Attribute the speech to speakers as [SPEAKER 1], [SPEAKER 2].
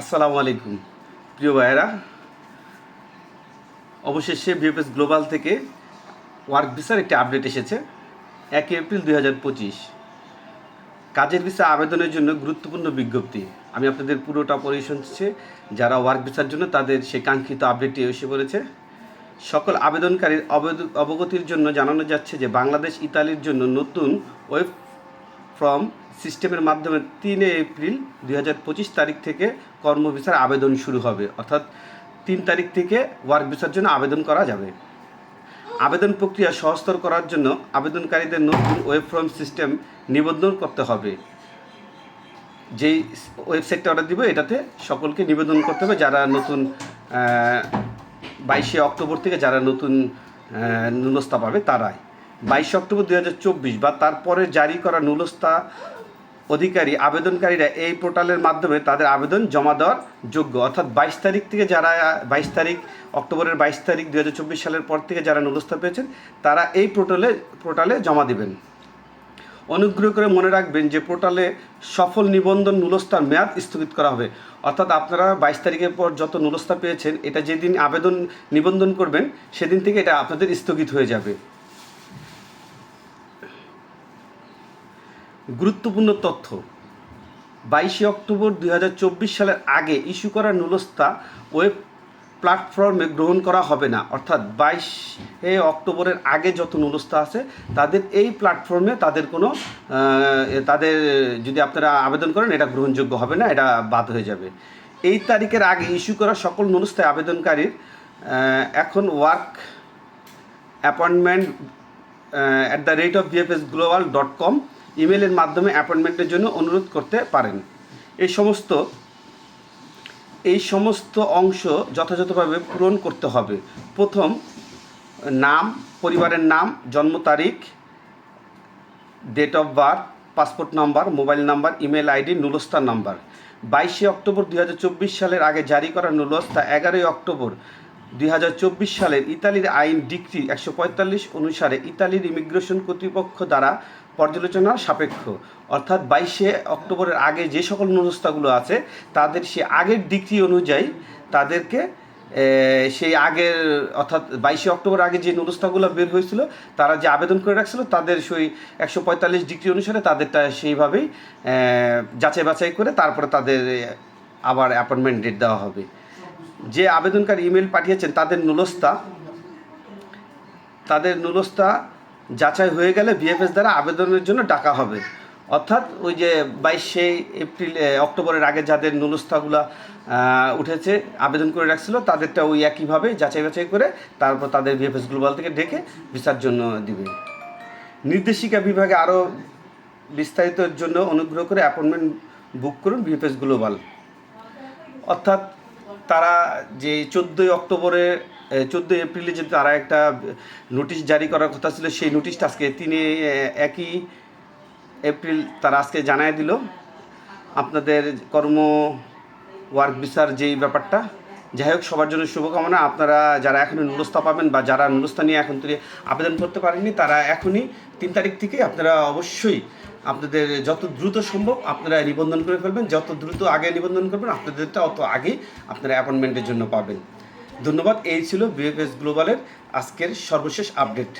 [SPEAKER 1] আসসালামু আলাইকুম। প্রিয় ভাইয়েরা, অবশেষে বিএফএস গ্লোবাল থেকে ওয়ার্ক ভিসার একটি আপডেট এসেছে একই এপ্রিল দুই হাজার পঁচিশ। কাজের ভিসা আবেদনের জন্য গুরুত্বপূর্ণ বিজ্ঞপ্তি। আমি আপনাদের পুরোটা পড়ে শুনছি, যারা ওয়ার্ক ভিসার জন্য তাদের সেই কাঙ্ক্ষিত আপডেটটি এসে পড়েছে। সকল আবেদনকারীর অবগতির জন্য জানানো যাচ্ছে যে বাংলাদেশ ইতালির জন্য নতুন ওয়েব ফর্ম সিস্টেমের মাধ্যমে তিন এপ্রিল দুই হাজার পঁচিশ তারিখ থেকে কর্ম ভিসার আবেদন শুরু হবে। অর্থাৎ তিন তারিখ থেকে ওয়ার্ক ভিসার জন্য আবেদন করা যাবে। আবেদন প্রক্রিয়া সহজতর করার জন্য আবেদনকারীদের নতুন ওয়েব ফর্ম সিস্টেম নিবন্ধন করতে হবে। যেই ওয়েবসাইটটা অর্ডার দিব এটাতে সকলকে নিবেদন করতে হবে। যারা নতুন বাইশে অক্টোবর থেকে যারা নতুন আহ, নুলস্তা পাবে তারাই। বাইশে অক্টোবর দু হাজার চব্বিশ বা তারপরে জারি করা নুলস্তা অধিকারী আবেদনকারীরা এই পোর্টালের মাধ্যমে তাদের আবেদন জমা দেওয়ার যোগ্য। অর্থাৎ বাইশ তারিখ থেকে যারা, বাইশ তারিখ, অক্টোবরের বাইশ তারিখ দু হাজার চব্বিশ সালের পর থেকে যারা নুলস্তা পেয়েছেন, তারা এই পোর্টালে পোর্টালে জমা দেবেন। অনুগ্রহ করে মনে রাখবেন যে পোর্টালে সফল নিবন্ধন নুলস্তার মেয়াদ স্থগিত করা হবে। অর্থাৎ আপনারা বাইশ তারিখের পর যত নুলস্তা পেয়েছেন, এটা যেদিন আবেদন নিবন্ধন করবেন, সেদিন থেকে এটা আপনাদের স্থগিত হয়ে যাবে। গুরুত্বপূর্ণ তথ্য। বাইশে অক্টোবর দুই হাজার চব্বিশ সালের আগে ইস্যু করা নুলস্তা ওয়েব প্ল্যাটফর্মে গ্রহণ করা হবে না। অর্থাৎ বাইশে অক্টোবরের আগে যত নুলস্তা আছে, তাদের এই প্ল্যাটফর্মে তাদের কোনো তাদের যদি আপনারা আবেদন করেন, এটা গ্রহণযোগ্য হবে না, এটা বাদ হয়ে যাবে। এই তারিখের আগে ইস্যু করা সকল নুলস্তায় আবেদনকারীর এখন work appointment at the rate of VFS global dot com ইমেলের মাধ্যমে অ্যাপয়েন্টমেন্টের জন্য অনুরোধ করতে পারেন। এই সমস্ত এই সমস্ত অংশ যথাযথভাবে পূরণ করতে হবে। প্রথম, নাম, পরিবারের নাম, জন্ম তারিখ date of birth passport number mobile number email ID নুলস্তার number বাইশে অক্টোবর দুই হাজার চব্বিশ সালের আগে জারি করা নুলস্তা এগারোই অক্টোবর দুই হাজার চব্বিশ সালের ইতালির আইন ডিক্রি একশো পঁয়তাল্লিশ অনুসারে ইতালির ইমিগ্রেশন কর্তৃপক্ষ দ্বারা পর্যালোচনা সাপেক্ষ। অর্থাৎ বাইশে অক্টোবরের আগে যে সকল নুলস্তাগুলো আছে, তাদের সে আগের ডিগ্রি অনুযায়ী তাদেরকে সেই আগের, অর্থাৎ বাইশে অক্টোবর আগে যে নুলস্তাগুলো বের হয়েছিল, তারা যে আবেদন করে রাখছিল, তাদের সেই একশো পঁয়তাল্লিশ ডিগ্রি অনুসারে তাদেরটা সেইভাবেই যাচাই বাছাই করে তারপরে তাদের আবার অ্যাপয়েন্টমেন্ট ডেট দেওয়া হবে। যে আবেদনকারী ইমেল পাঠিয়েছেন, তাদের নুলস্তা তাদের নুলস্তা যাচাই হয়ে গেলে বিএফএস দ্বারা আবেদনের জন্য ডাকা হবে। অর্থাৎ ওই যে বাইশে এপ্রিল অক্টোবরের আগে যাদের নুলস্তাগুলো উঠেছে, আবেদন করে রাখছিল, তাদেরটা ওই একইভাবে যাচাই বাছাই করে তারপর তাদের বিএফএস গ্লোবাল থেকে ডেকে ভিসার জন্য দিবে। নির্দেশিকা বিভাগে আরও বিস্তারিতর জন্য অনুগ্রহ করে অ্যাপয়েন্টমেন্ট বুক করুন বিএফএস গ্লোবাল। অর্থাৎ তারা যে চোদ্দোই অক্টোবরে চোদ্দোই এপ্রিলে যে তারা একটা নোটিশ জারি করার কথা ছিল, সেই নোটিশটা আজকে তিনি একই এপ্রিল তারা আজকে জানায় দিল। আপনাদের কর্ম ওয়ার্ক ভিসার যেই ব্যাপারটা, যাই হোক, সবার জন্য শুভকামনা। আপনারা যারা এখনই নুলস্তা পাবেন বা যারা নুলস্তা নিয়ে এখন থেকে আবেদন করতে পারেননি, তারা এখনই তিন তারিখ থেকে আপনারা অবশ্যই আপনাদের যত দ্রুত সম্ভব আপনারা নিবন্ধন করে ফেলবেন। যত দ্রুত আগে নিবন্ধন করবেন, আপনাদেরটা অত আগেই আপনারা অ্যাপয়েন্টমেন্টের জন্য পাবেন। ধন্যবাদ। এই ছিল বিএফএস গ্লোবালের আজকের সর্বশেষ আপডেট।